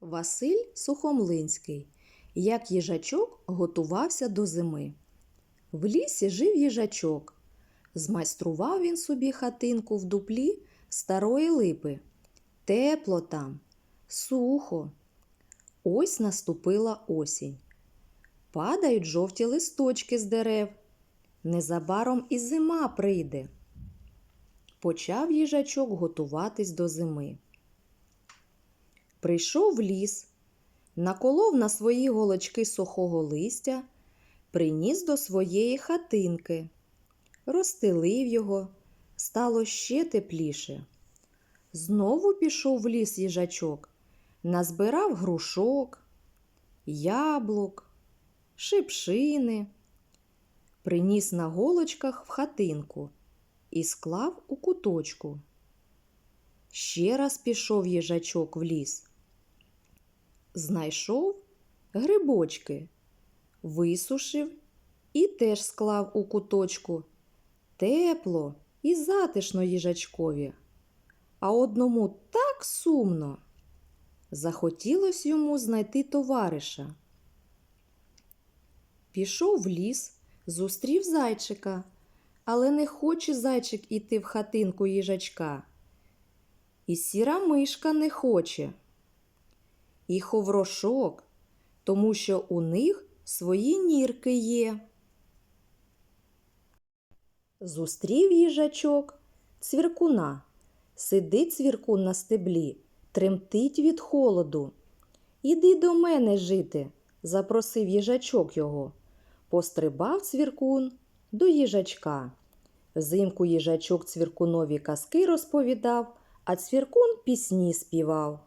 Василь Сухомлинський. Як їжачок готувався до зими. В лісі жив їжачок. Змайстрував він собі хатинку в дуплі старої липи. Тепло там, сухо. Ось наступила осінь. Падають жовті листочки з дерев. Незабаром і зима прийде. Почав їжачок готуватись до зими. Прийшов в ліс, наколов на свої голочки сухого листя, приніс до своєї хатинки, розстелив його, стало ще тепліше. Знову пішов в ліс їжачок, назбирав грушок, яблук, шипшини, приніс на голочках в хатинку і склав у куточку. Ще раз пішов їжачок в ліс. Знайшов грибочки, висушив і теж склав у куточку. Тепло і затишно їжачкові. А одному так сумно. Захотілось йому знайти товариша. Пішов в ліс, зустрів зайчика, але не хоче зайчик іти в хатинку їжачка. І сіра мишка не хоче. І ховрошок, тому що у них свої нірки є. Зустрів їжачок цвіркуна. Сидить цвіркун на стеблі, тремтить від холоду. Іди до мене жити, запросив їжачок його. Пострибав цвіркун до їжачка. Взимку їжачок цвіркунові казки розповідав, а цвіркун пісні співав.